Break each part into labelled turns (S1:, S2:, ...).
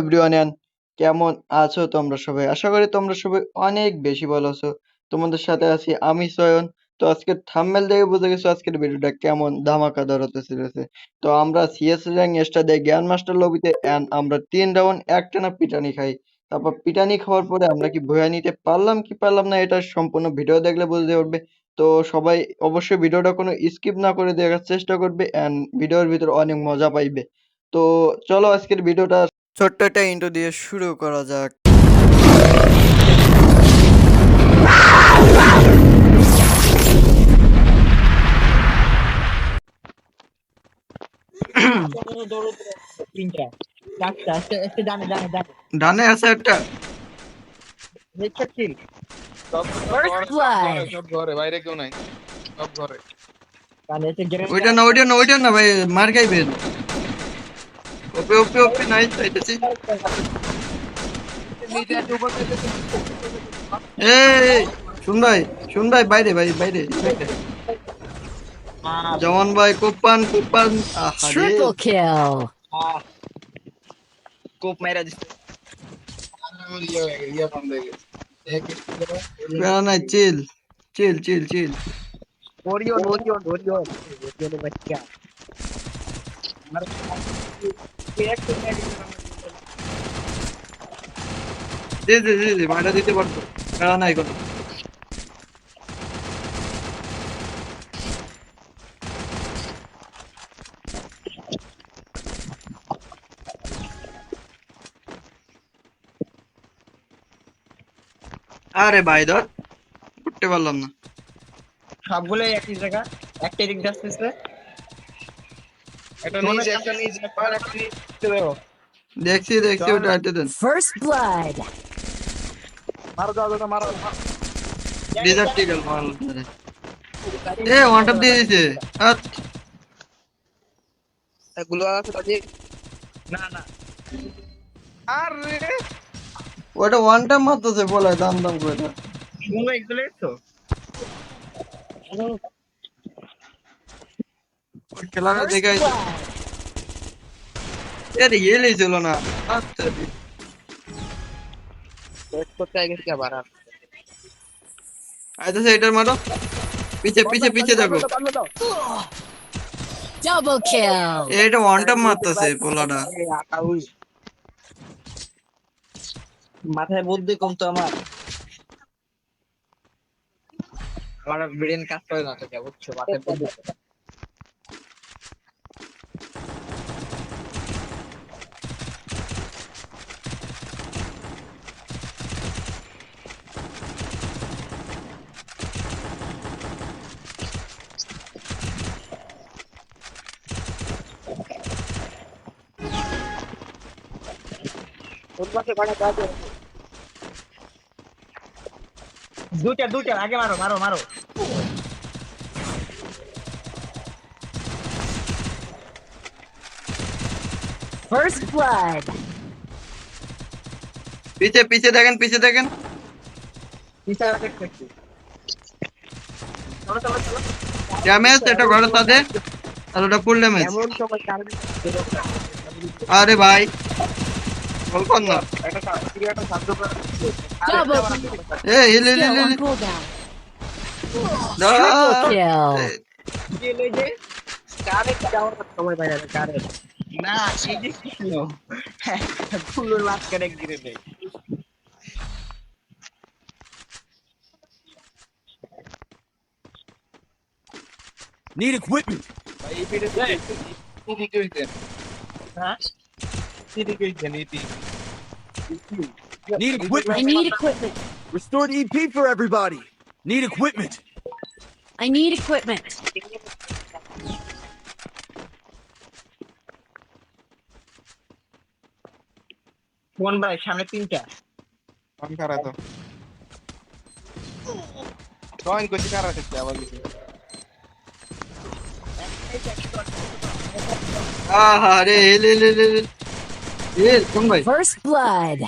S1: Everyone কেমন আছো তোমরা সবাই? আশা করি তোমরা সবাই অনেক বেশি ভালো আছো। তোমাদের সাথে আছি আমি সয়ন। তো আজকের থাম্বনেল দেখে বুঝে গেছো আজকের ভিডিওটা কেমন ধামাকাদার হতে চলেছে। তো আমরা সিএস র্যাঙ্ক এসটা দেয় জ্ঞান মাস্টার লবিতে এন্ড আমরা তিন রাউন্ড একটানা পিটানি খাই। তারপর পিটানি খাওয়ার পরে আমরা কি ভয়া নিতে পারলাম কি পারলাম না, এটা সম্পূর্ণ ভিডিও দেখলে বুঝতে পারবে। তো সবাই অবশ্যই ভিডিওটা কোনো স্কিপ না করে দেখার চেষ্টা করবে এন্ড ভিডিওর ভিতর অনেক মজা পাইবে। তো চলো আজকের ভিডিওটা ছোট্ট একটা ইন্ট্রো দিয়ে শুরু করা যাক।
S2: ডানে
S1: আছে একটা।
S3: বাইরে কেউ নাই। সব ঘরে।
S1: ওইটা না ওইটা না ওইটা না ভাই মার খাইবেন ওপে ওপে ওপে নাই চাইতেছি এই শুন ভাই শুন ভাই বাইরে ভাই বাইরে। জওয়ান ভাই কোপান কোপান
S4: Triple kill.
S2: কোপ মেরা দিছে
S3: ইয়ে হয়ে ইয়ে হয়ে
S1: chill chill chill chill
S2: Orion Orion Orion Orion বাচ্চা
S1: মারা দিতে পারতো। প্যারা নাই কোনো। আরে ভাই, ধর, উঠতে পারলাম না।
S2: সবগুলো একই জায়গা একটা এদিক যাচ্ছে।
S3: একটা নিচে, একটা নিচে, পার একটা নিচে দেখো।
S1: দেখছি দেখছি ওটা হাঁটতে দেন
S4: First blood.
S3: মারো দাও, দাও, মারো।
S1: ডিজার্টিক্যাল মাল এ ওয়ান টপ দিয়ে দিছে আচ্ছা
S2: গুলো আছে তাজি না না
S3: আরে,
S1: ওটা ওয়ান টাইম মারতেছে বলে দাম দাম করে দাও।
S2: শুনো এগুলো তো
S1: খেলাটা দেখাই
S4: Blood.
S1: এর ইয়েলে ছিল না আচ্ছা
S2: করতে গেছে আবার আর
S1: এটার মারো পিছে পিছে পিছে দেখো
S4: Double kill.
S1: এটা ওয়ান টাইম মারতেছে পোলাটা
S2: মাথায় বুদ্ধি কম তো আমার আমার ব্রেন কাজ করে না তোকে বুঝছ মাথায় বুদ্ধি কম। দুইটা দুইটা আগে মারো মারো মারো।
S4: First blood.
S1: পিছে পিছে দেখেন পিছে দেখেন।
S2: পিছায় রাখে দেখছি চলো চলো চলো।
S1: ড্যামেজ এটা ঘরের সাথে। আর ওটা ফুল ড্যামেজ
S2: এমন সময় কারণ
S1: আরে ভাই। বল কর না
S2: কি
S1: এ heal heal
S4: kill.
S1: Heal
S4: on cooldown.
S1: না
S2: সেই যে কৃষ্ণ ফুলের মাঝখানে গিরে নেই।
S5: Need equipment.
S3: ভাই, এই পেটে তো এদিকে হইতেন।
S2: হ্যাঁ
S3: এদিকে হইতেন, এদিকে।
S5: Need
S4: I
S5: equipment.
S4: need equipment.
S5: Restored EP for everybody. Need equipment.
S4: I need equipment.
S2: কোন ভাই সামনে তিনটা
S3: ফোন খারাপ তো। জয়েন করছি খারাপ হচ্ছে আবার কিছু।
S1: আহারে hill hill hill hill hill কোন ভাই
S4: First blood.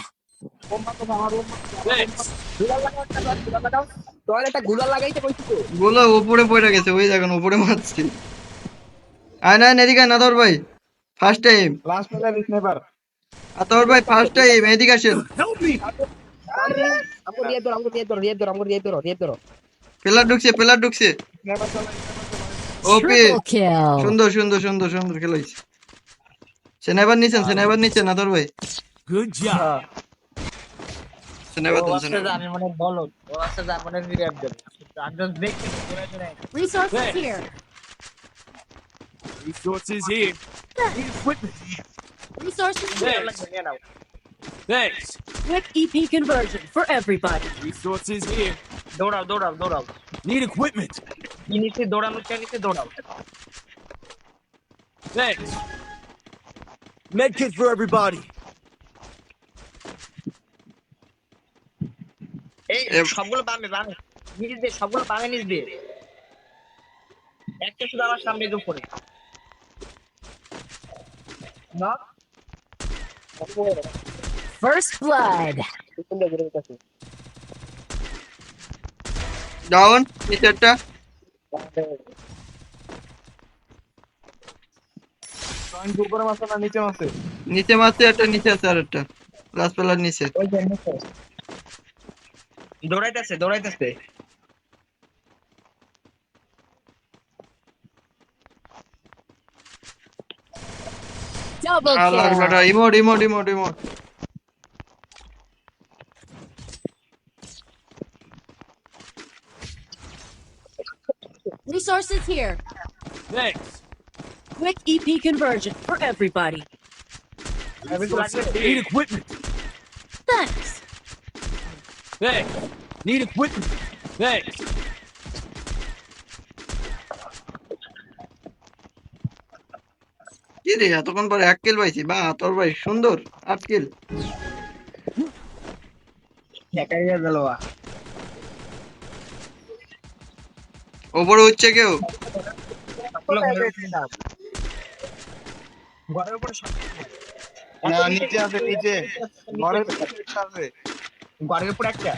S2: তোর একটা গুলা লাগাইতে কইছি তো
S1: বলো উপরে পড়ে গেছে ওই দেখেন উপরে মারছি আয় না এদিকে আয় না ধর ভাই ফার্স্ট টাইম
S3: লাস্ট মেলা স্নাইপার
S1: আতর ভাই ফার্স্ট টাইম এদিকে আসেন
S5: Help me!
S2: আমগো দিয়ে ধরো আমগো দিয়ে ধরো দিয়ে ধরো আমগো দিয়ে ধরো দিয়ে ধরো
S1: প্লেয়ার ঢুকছে প্লেয়ার ঢুকছে ওপি. সুন্দর সুন্দর সুন্দর সুন্দর খেলাইছে সেনাইবার নিছেন সেনাইবার নিচ্ছেন আতর ভাই
S5: Good job.
S1: সেনাইবার
S2: ও
S1: দেন
S2: আছে
S1: সেনাইবার
S2: জানি মানে বলো ও আছে জানি মানে রিঅ্যাক্ট দেবে আমি জাস্ট দেখছি ঘুরে ঘুরে
S4: Resources
S5: Thanks.
S4: here.
S5: Resources here. Need equipment.
S4: Resources
S5: Hey.
S4: here.
S2: লাগবে নিয়ে নাও
S5: Thanks.
S4: Quick EP conversion for everybody.
S5: Resources here.
S2: দৌড়াও দৌড়াও দৌড়াও
S5: Need equipment.
S2: কি নিচে দৌড়ানো চাই নিচে দৌড়াও
S5: Thanks. Medkit for everybody.
S2: এই
S1: এ-
S2: সবগুলো বামে বামে নিচ দিয়ে সবগুলো বামে নিচ দিয়ে একটা শুধু আমার সামনে দিয়ে উপরে না
S4: First blood.
S1: ডাউন
S3: উপরে না নিচে মাসে
S1: নিচে মারছে একটা নিচে আছে আর একটা লাস্ট প্লেয়ার নিচে
S2: দৌড়াইতেছে দৌড়াইতেছে
S4: Double
S1: আল্লাহ
S4: kill.
S1: বেটা emote emote emote emote
S4: Resources here.
S5: Thanks.
S4: Quick EP conversion for everybody.
S5: Resources here. Need equipment.
S4: Thanks.
S5: Thanks. Need equipment. Thanks.
S1: কি রে এতক্ষণ পরে এক কিল পাইছি বা তোর ভাই সুন্দর আট কিল ওপরে উঠছে কেউ
S2: ঘরের উপরে সব-
S3: না নিচে আছে নিচে ঘরের আছে
S2: ঘরের উপরে একটা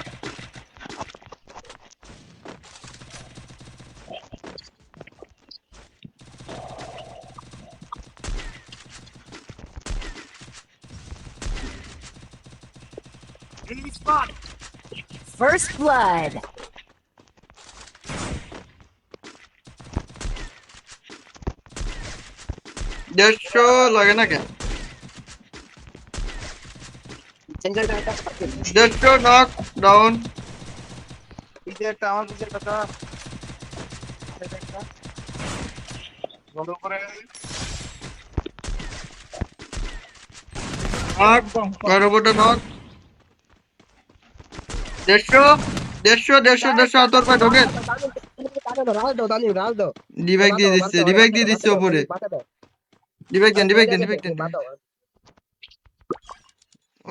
S5: Enemy spotted.
S4: First blood.
S1: দেড়শো লাগে না কেন দেড়শো নক ডাউন
S3: আমার
S1: দেড়শো দেড়শো দেড়শো দেড়শো রিভাইক দিয়ে দিচ্ছে রিভাইক দিয়ে দিচ্ছে ওপরে রিভাইক দেন দেন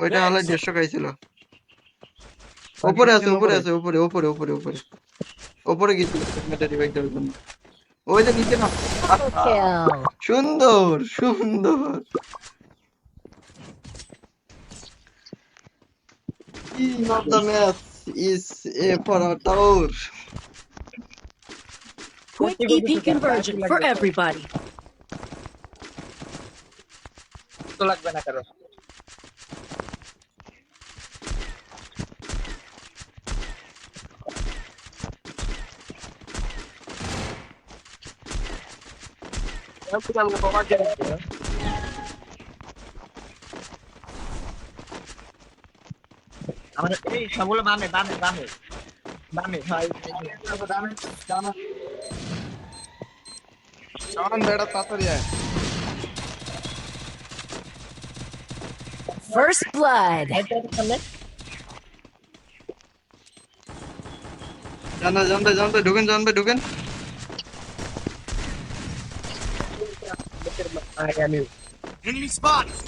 S1: ওইটা হলে দেড়শো খাইছিল। উপরে আছে উপরে আছে উপরে উপরে উপরে উপরে উপরে গেছিল মেটা দেওয়ার জন্য ওই যে নিচে না। সুন্দর সুন্দর। Team of the match is a for our tower.
S4: Quick EP conversion for everybody.
S2: তো লাগবে না কারও। আমাদের এই সবগুলো বামে বামে বামে। বামে হয়
S3: কারণ বেড়া তাড়াতাড়ি আয়।
S4: First blood.
S1: জানবে জানবে জানবে ঢুকেন জানবে ঢুকেন
S2: আমি
S5: Enemy spotted.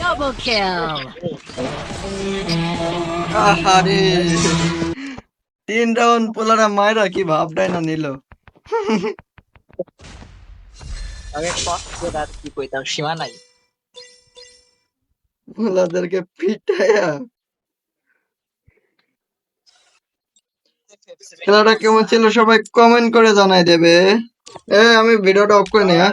S4: Double kill.
S1: তিন রাউন্ড পোলারা মায়েরা কি ভাবটাই না নিল?
S2: আমি কি কইতাম সীমা নাই।
S1: পিটায়া খেলাটা কেমন ছিল সবাই কমেন্ট করে জানাই দেবে। এ আমি ভিডিওটা অফ করে নেয়া